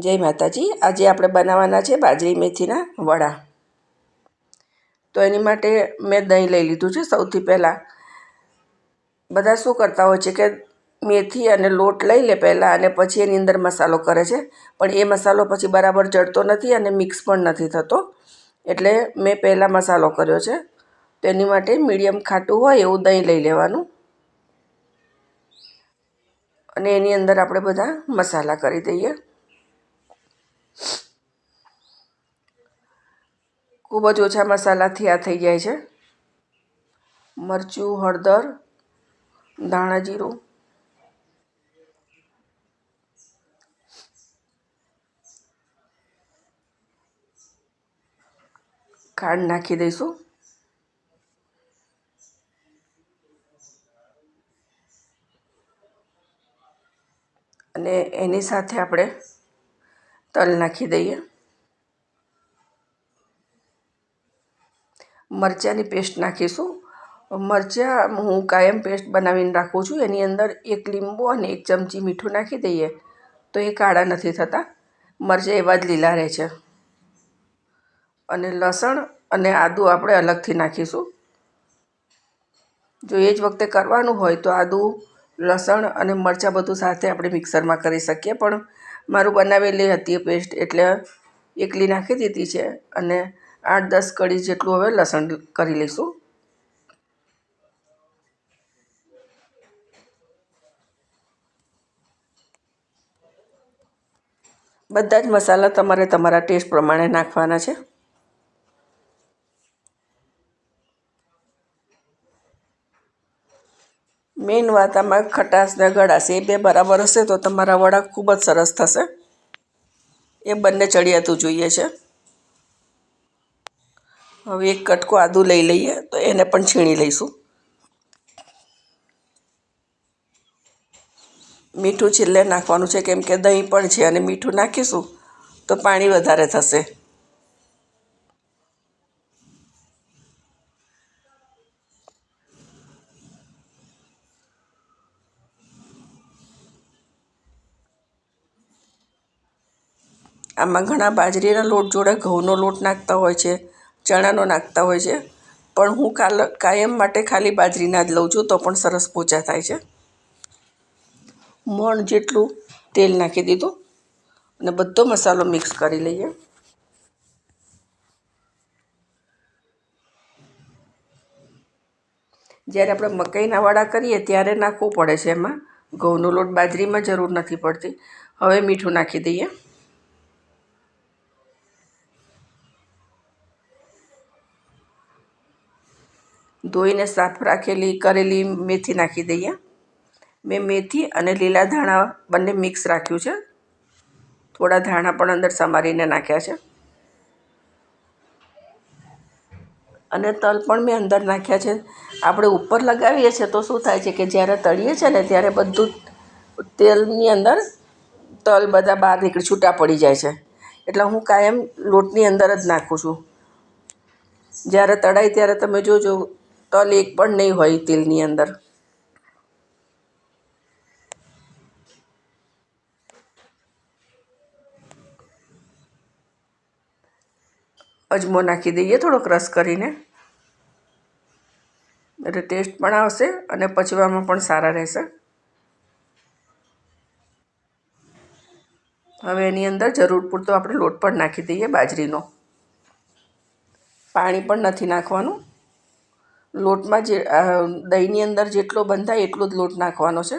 જય માતાજી. આજે આપણે બનાવવાના છે બાજરી મેથીના વડા. તો એની માટે મેં દહીં લઈ લીધું છે સૌથી પહેલાં. બધા શું કરતા હોય છે કે મેથી અને લોટ લઈ લે પહેલાં અને પછી એની અંદર મસાલો કરે છે. પણ એ મસાલો પછી બરાબર ચડતો નથી અને મિક્સ પણ નથી થતો. એટલે મેં પહેલાં મસાલો કર્યો છે. તો એની માટે મીડિયમ ખાટું હોય એવું દહીં લઈ લેવાનું. અને એની અંદર આપણે બધા મસાલા કરી દઈએ. ખૂબ જ ઓછા મસાલાથી આ થઈ જાય છે. મરચું, હળદર, ધાણા જીરું. ખાંડ નાખી દઈશું. અને એની સાથે આપણે તલ નાખી દઈએ. મરચાંની પેસ્ટ નાખીશું. મરચાં હું કાયમ પેસ્ટ બનાવીને રાખું છું. એની અંદર એક લીંબુ અને એક ચમચી મીઠું નાખી દઈએ. તો એ કાળા નથી થતા. મરચાં એવા જ લીલા રહે છે. અને લસણ અને આદું આપણે અલગથી નાખીશું. જો એ જ વખતે કરવાનું હોય તો આદું, લસણ અને મરચાં બધું સાથે આપણે મિક્સરમાં કરી શકીએ. પણ મારું બનાવેલી હતી પેસ્ટ એટલે એકલી નાખી દીધી છે અને આઠ દસ કળી જેટલું હવે લસણ કરી લઈશું. બધા જ મસાલા તમારે તમારા ટેસ્ટ પ્રમાણે નાખવાના છે. મેઇન વાત આમાં ખટાશ ને ગળાશ, એ બે બરાબર હશે તો તમારા વડા ખૂબ જ સરસ થશે. એ બંને ચડિયાતું જોઈએ છે. હવે એક કટકો આદું લઈ લઈએ તો એને પણ છીણી લઈશું. મીઠું છેલ્લે નાખવાનું છે કેમ કે દહીં પણ છે અને મીઠું નાખીશું તો પાણી વધારે થશે. આમાં ઘણા બાજરીના લોટ જોડે ઘઉંનો લોટ નાખતા હોય છે. ચણાનો નાખતા હોય છે. પણ હું કાલ કાયમ માટે ખાલી બાજરીના જ લઉં છું, તો પણ સરસ પોચા થાય છે. મણ જેટલું તેલ નાખી દીધું અને બધો મસાલો મિક્સ કરી લઈએ. જ્યારે આપણે મકાઈના વડા કરીએ ત્યારે નાખવું પડે છે એમાં. ઘઉંનો લોટ બાજરીમાં જરૂર નથી પડતી. હવે મીઠું નાખી દઈએ. ધોઈને સાફ રાખેલી, કરેલી મેથી નાખી દઈએ. મેં મેથી અને લીલા ધાણા બંને મિક્સ રાખ્યું છે. થોડા ધાણા પણ અંદર સમારીને નાખ્યા છે. અને તલ પણ મેં અંદર નાખ્યા છે. આપણે ઉપર લગાવીએ છીએ તો શું થાય છે કે જ્યારે તળીએ છીએ ને ત્યારે બધું તેલની અંદર તલ બધા બહાર નીકળી, છૂટા પડી જાય છે. એટલે હું કાયમ લોટની અંદર જ નાખું છું. જ્યારે તળાય ત્યારે તમે જોજો તલ એક પણ નહીં હોય તેલની અંદર. અજમો નાખી દઈએ થોડોક ક્રશ કરીને. એટલે ટેસ્ટ પણ આવશે અને પચવામાં પણ સારા રહેશે. હવે એની અંદર જરૂર પૂરતો આપણે લોટ પણ નાખી દઈએ બાજરીનો. પાણી પણ નથી નાખવાનું. લોટમાં જે દહીંની અંદર જેટલો બંધાય એટલો જ લોટ નાખવાનો છે.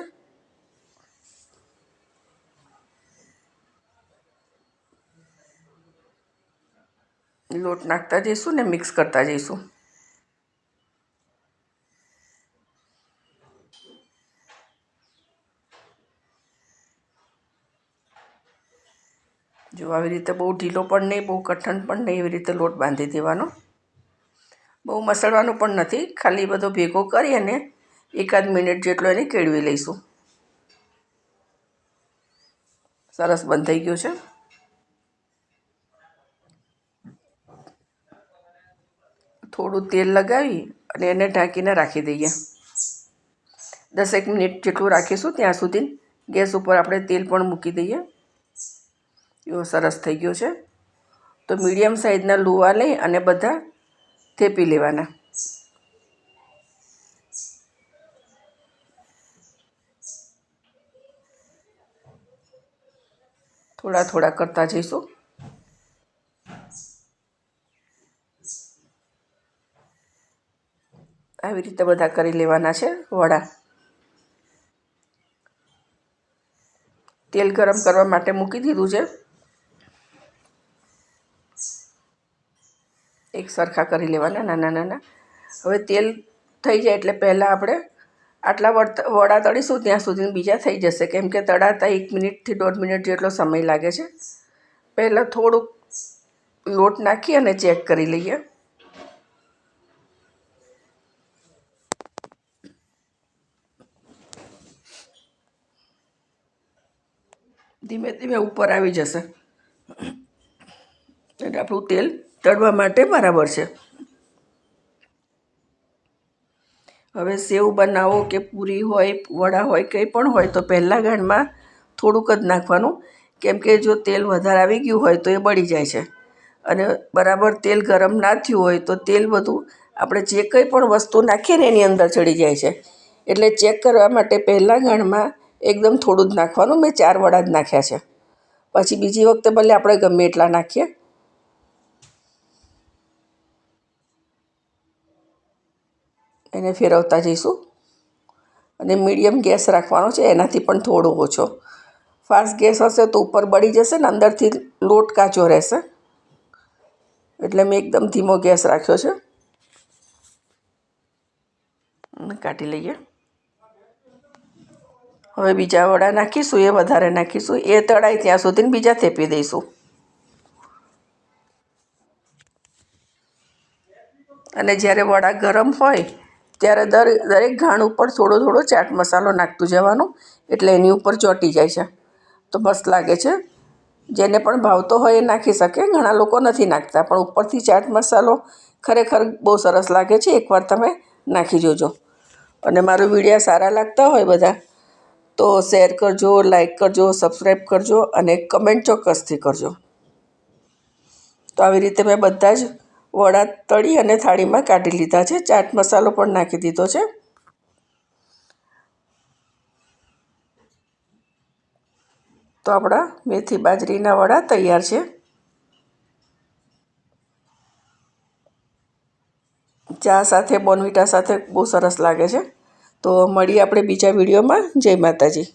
લોટ નાખતા જઈશું ને મિક્સ કરતા જઈશું. જો આવી રીતે બહુ ઢીલો પણ નહીં, બહુ કઠણ પણ નહીં એવી રીતે લોટ બાંધી દેવાનો. બહુ મસળવાનું પણ નથી. ખાલી બધો ભેગો કરી અને એકાદ મિનિટ જેટલો એને કેળવી લઈશું. સરસ બંધ થઈ ગયું છે. થોડું તેલ લગાવી અને એને ઢાંકીને રાખી દઈએ. દસેક મિનિટ જેટલું રાખીશું ત્યાં સુધી ગેસ ઉપર આપણે તેલ પણ મૂકી દઈએ. એવો સરસ થઈ ગયો છે. તો મીડિયમ સાઇઝના લુવા લઈ અને બધા થેપી લેવાના. થોડા થોડા કરતા જઈશું. આવી રીતે બધા કરી લેવાના છે વડા. તેલ ગરમ કરવા માટે મૂકી દીધું છે. એક સરખા કરી લેવાના, નાના નાના. હવે તેલ થઈ જાય એટલે પહેલાં આપણે આટલા વડા તળીશું, ત્યાં સુધી બીજા થઈ જશે. કેમ કે તળાતા એક મિનિટથી દોઢ મિનિટ જેટલો સમય લાગે છે. પહેલાં થોડુંક લોટ નાખી અને ચેક કરી લઈએ. ધીમે ધીમે ઉપર આવી જશે. એટલે આપણું તેલ તળવા માટે બરાબર છે. હવે સેવ બનાવો કે પૂરી હોય, વડા હોય, કંઈ પણ હોય તો પહેલાં ગાંઠમાં થોડુંક જ નાખવાનું. કેમ કે જો તેલ વધારે આવી ગયું હોય તો એ બળી જાય છે. અને બરાબર તેલ ગરમ ના થયું હોય તો તેલ બધું આપણે જે કંઈ પણ વસ્તુ નાખીએ ને એની અંદર ચડી જાય છે. એટલે ચેક કરવા માટે પહેલાં ગાંઠમાં એકદમ થોડું જ નાખવાનું. મેં ચાર વડા જ નાખ્યા છે. પછી બીજી વખતે ભલે આપણે ગમે એટલા નાખીએ એને ફેરવતા જઈશું. અને મીડિયમ ગેસ રાખવાનો છે, એનાથી પણ થોડો ઓછો. ફાસ્ટ ગેસ હશે તો ઉપર બળી જશે ને અંદરથી લોટ કાચો રહેશે. એટલે મેં એકદમ ધીમો ગેસ રાખ્યો છે. કાઢી લઈએ. હવે બીજા વડા નાખીશું, એ વધારે નાખીશું. એ તળાય ત્યાં સુધી બીજા થેપી દઈશું. અને જ્યારે વડા ગરમ હોય ત્યારે દર, દરેક ઘાણ ઉપર થોડો થોડો ચાટ મસાલો નાખતું જવાનો, એટલે એની ઉપર ચોંટી જાય છે. તો મસ્ત લાગે છે. જેને પણ ભાવતો હોય એ નાખી શકે, ઘણા લોકો નથી નાખતા, પણ ઉપરથી ચાટ મસાલો ખરેખર બહુ સરસ લાગે છે. એકવાર તમે નાખી જોજો. અને મારો વિડીયા સારા લાગતા હોય બધા, તો શેર કરજો લાઇક કરજો સબસ્ક્રાઈબ કરજો અને કમેન્ટ ચોક્કસથી કરજો. તો આવી રીતે મેં બધા જ વડા તળી અને થાળીમાં કાઢી લીધા છે. ચાટ મસાલો પણ નાખી દીધો છે. તો આપણા મેથી બાજરીના વડા તૈયાર છે. ચા સાથે બોનવીટા સાથે બહુ સરસ લાગે છે. તો મળીએ આપણે બીજા વિડીયોમાં. જય માતાજી.